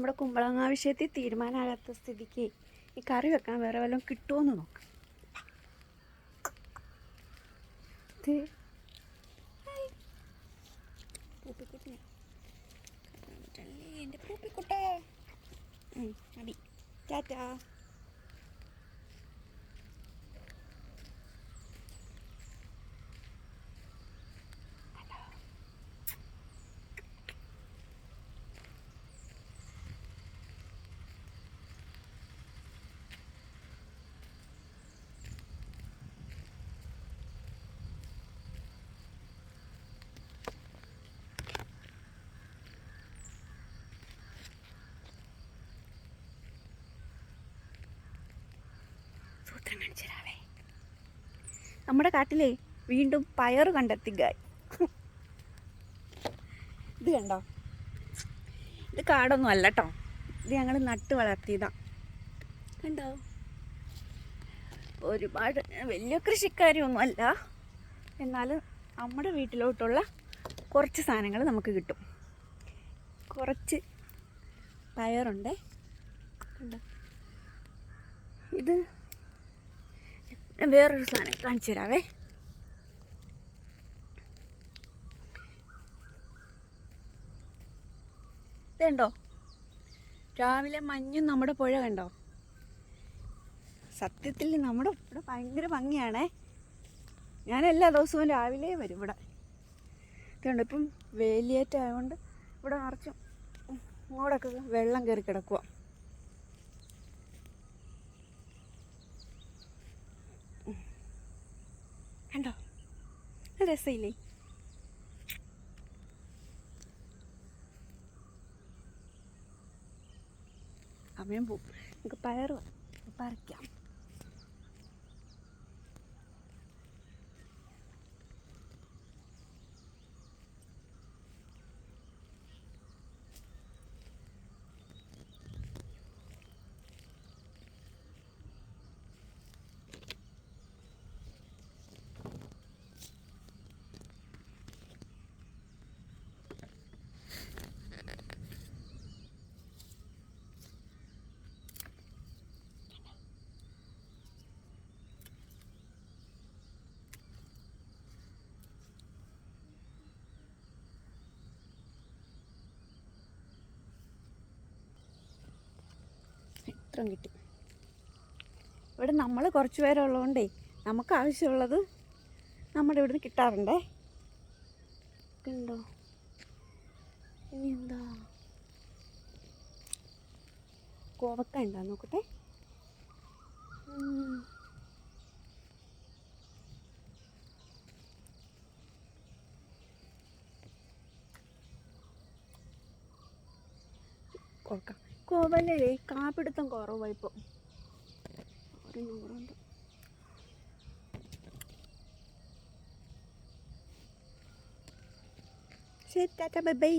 നമ്മുടെ കുമ്പളങ്ങ വിഷയത്തിൽ തീരുമാനമാകാത്ത സ്ഥിതിക്ക് ഈ കറി വെക്കാൻ വേറെ വല്ലതും കിട്ടുമോന്ന് നോക്കാം. പൂപ്പിക്കുട്ടിനെ. എന്റെ പൂപ്പിക്കുട്ടാ. മതി ടാറ്റാ കാണിച്ചു നമ്മുടെ കാട്ടിലെ വീണ്ടും പയർ കണ്ടെത്തി ഗായ് ഇത് കണ്ടോ? ഇത് കാടൊന്നും അല്ല കേട്ടോ ഇത് ഞങ്ങൾ നട്ട് വളർത്തിയതാ. കണ്ടോ? ഒരുപാട് വലിയ കൃഷിക്കാരിയൊന്നും അല്ല. എന്നാലും നമ്മുടെ വീട്ടിലോട്ടുള്ള കുറച്ച് സാധനങ്ങൾ നമുക്ക് കിട്ടും. കുറച്ച് പയറുണ്ട്. ഇത് ഞാൻ വേറൊരു സാധനം കാണിച്ചു തരാവേ. ഇതുണ്ടോ? രാവിലെ മഞ്ഞും നമ്മുടെ പുഴ കണ്ടോ? സത്യത്തിൽ നമ്മുടെ ഇവിടെ ഭയങ്കര ഭംഗിയാണേ. ഞാൻ എല്ലാ ദിവസവും രാവിലെ വരും ഇവിടെ. ഇതുണ്ട്? ഇപ്പം വേലിയേറ്റായതുകൊണ്ട് ഇവിടെ നിറച്ചും ഇങ്ങോട്ടൊക്കെ വെള്ളം കയറി കിടക്കുക കണ്ടോ നല്ല രസമില്ലേ സമയം പോവും നമുക്ക് പയർ പറിക്കാം. ഇത്രയും കിട്ടി. ഇവിടെ നമ്മൾ കുറച്ച് പേരുള്ളതുകൊണ്ടേ നമുക്ക് ആവശ്യമുള്ളത് നമ്മുടെ ഇവിടുന്ന് കിട്ടാറുണ്ടേ. കണ്ടോ ഇനി എന്താ കോവക്ക ഉണ്ടോ? നോക്കട്ടെ. കോവക്ക. കോവലേ കാപ്പിടുത്തം കുറവായിപ്പോൾ ഒരു ശരി ടാറ്റ ബൈ ബൈ.